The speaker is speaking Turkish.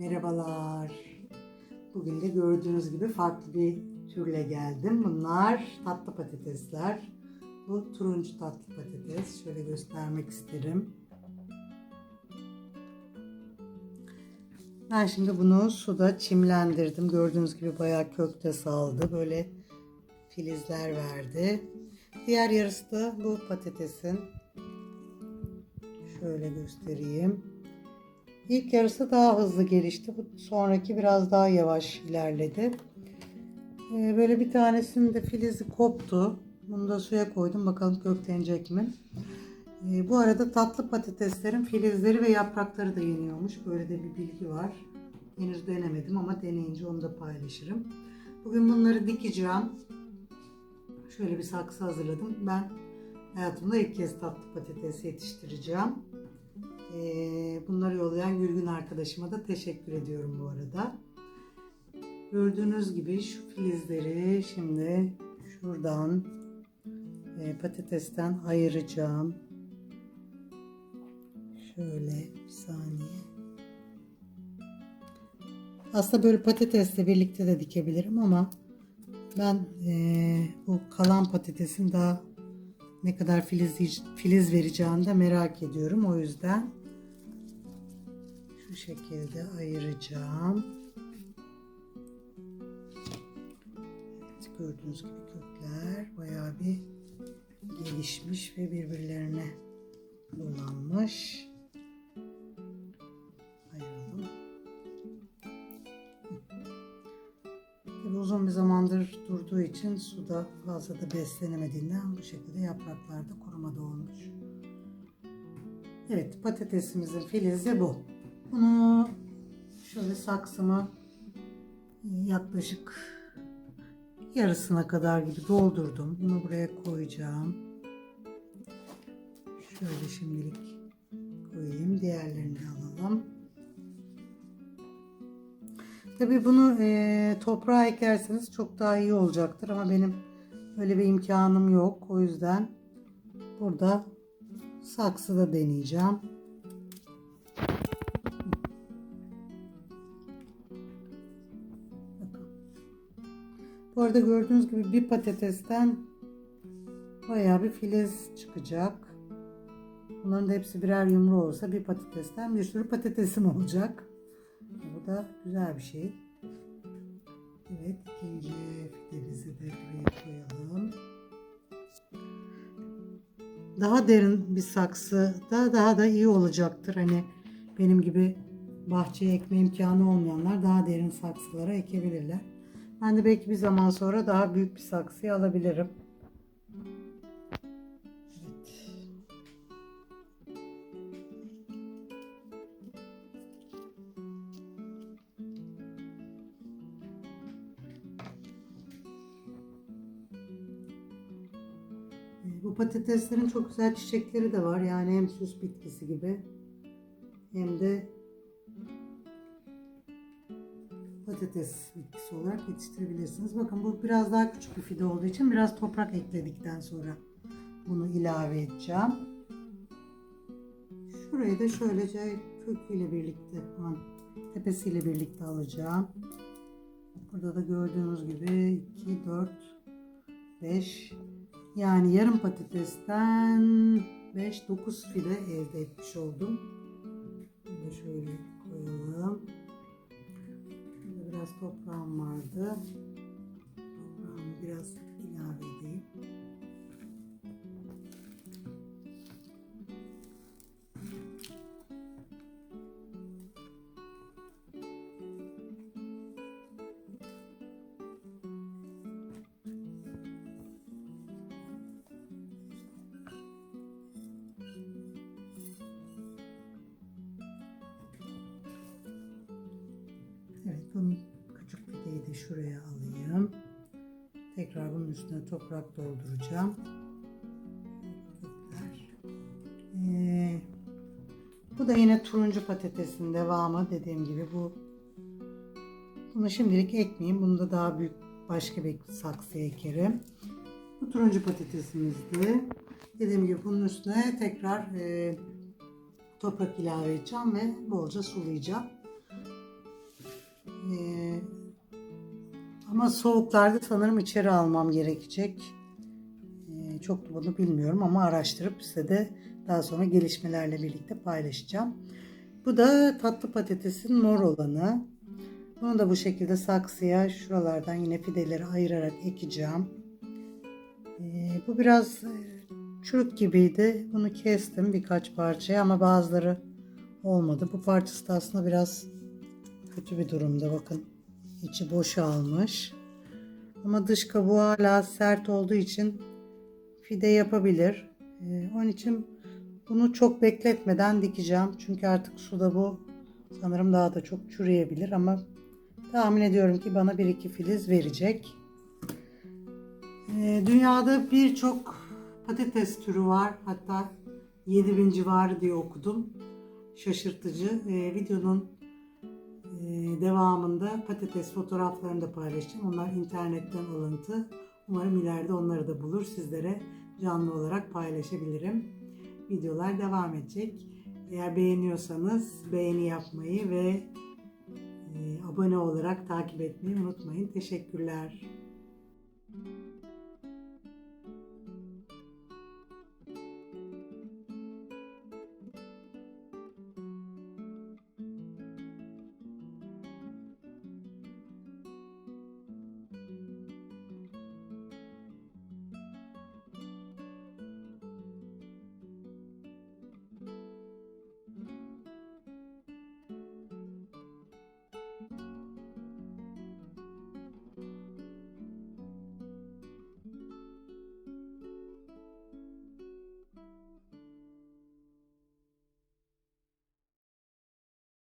Merhabalar. Bugün de gördüğünüz gibi farklı bir türle geldim. Bunlar tatlı patatesler. Bu turuncu tatlı patates. Şöyle göstermek isterim. Ben şimdi bunu suda çimlendirdim. Gördüğünüz gibi bayağı kökte saldı. Böyle filizler verdi. Diğer yarısı da bu patatesin. Şöyle göstereyim. İlk yarısı daha hızlı gelişti. Bu sonraki biraz daha yavaş ilerledi. Ee, böyle bir tanesinin de filizi koptu. Bunu da suya koydum. Bakalım köklenecek mi? Ee, bu arada tatlı patateslerin filizleri ve yaprakları da yeniyormuş. Böyle de bir bilgi var. Henüz denemedim ama deneyince onu da paylaşırım. Bugün bunları dikeceğim. Şöyle bir saksı hazırladım. Ben hayatımda ilk kez tatlı patates yetiştireceğim. Ee, bunları yollayan Gülgün arkadaşıma da teşekkür ediyorum bu arada. Gördüğünüz gibi şu filizleri şimdi şuradan e, patatesten ayıracağım. Şöyle bir saniye. Aslında böyle patatesle birlikte de dikebilirim ama ben e, bu kalan patatesin daha ne kadar filiz, filiz vereceğini de merak ediyorum. O yüzden şu şekilde ayıracağım. Evet, gördüğünüz gibi kökler bayağı bir gelişmiş ve birbirlerine dolanmış. Ayıralım. Tabii uzun bir zamandır durduğu için suda fazla da beslenemediğinden bu şekilde yapraklarda kurumada olmuş. Evet patatesimizin filizi bu. Bunu şöyle saksıma yaklaşık yarısına kadar gibi doldurdum. Bunu buraya koyacağım. Şöyle şimdilik koyayım. Diğerlerini alalım. Tabii bunu e, toprağa ekerseniz çok daha iyi olacaktır ama benim öyle bir imkanım yok. O yüzden burada saksıda deneyeceğim. Bu arada gördüğünüz gibi bir patatesten bayağı bir filiz çıkacak. Bunların da hepsi birer yumru olsa bir patatesten bir sürü patatesim olacak. Bu da güzel bir şey. Evet ikinci fidemizi de buraya koyalım. Daha derin bir saksı da daha da iyi olacaktır. Hani benim gibi bahçeye ekme imkanı olmayanlar daha derin saksılara ekebilirler. Ben de belki bir zaman sonra daha büyük bir saksıyı alabilirim. Evet. Bu patateslerin çok güzel çiçekleri de var. Yani hem süs bitkisi gibi hem de patates bitkisi olarak yetiştirebilirsiniz. Bakın bu biraz daha küçük bir fide olduğu için biraz toprak ekledikten sonra bunu ilave edeceğim. Şurayı da şöylece köküyle birlikte, aman, tepesiyle birlikte alacağım. Burada da gördüğünüz gibi 2, 4, 5 yani yarım patatesten 5-9 fide elde etmiş oldum. Bunu şöyle koyalım. Biraz toprağım vardı. Toprağımı biraz ilave edeyim. Evet de şuraya alayım. Tekrar bunun üstüne toprak dolduracağım. Ee, bu da yine turuncu patatesin devamı dediğim gibi bu. Bunu şimdilik ekmeyeyim. Bunu da daha büyük başka bir saksıya ekerim. Bu turuncu patatesimizdi. Dediğim gibi bunun üstüne tekrar e, toprak ilave edeceğim ve bolca sulayacağım. Ee, ama soğuklarda sanırım içeri almam gerekecek. Ee, çok bunu bilmiyorum ama araştırıp size de daha sonra gelişmelerle birlikte paylaşacağım. Bu da tatlı patatesin mor olanı. Bunu da bu şekilde saksıya şuralardan yine fideleri ayırarak ekeceğim. Ee, bu biraz e, çürük gibiydi. Bunu kestim birkaç parçaya ama bazıları olmadı. Bu parçası da aslında biraz kötü bir durumda. Bakın içi boşalmış. Ama dış kabuğu hala sert olduğu için fide yapabilir. Ee, onun için bunu çok bekletmeden dikeceğim. Çünkü artık suda bu sanırım daha da çok çürüyebilir ama tahmin ediyorum ki bana bir iki filiz verecek. Ee, dünyada birçok patates türü var. Hatta 7000 civarı diye okudum. Şaşırtıcı. Ee, videonun devamında patates fotoğraflarını da paylaşacağım. Onlar internetten alıntı. Umarım ileride onları da bulur. Sizlere canlı olarak paylaşabilirim. Videolar devam edecek. Eğer beğeniyorsanız beğeni yapmayı ve e, abone olarak takip etmeyi unutmayın. Teşekkürler.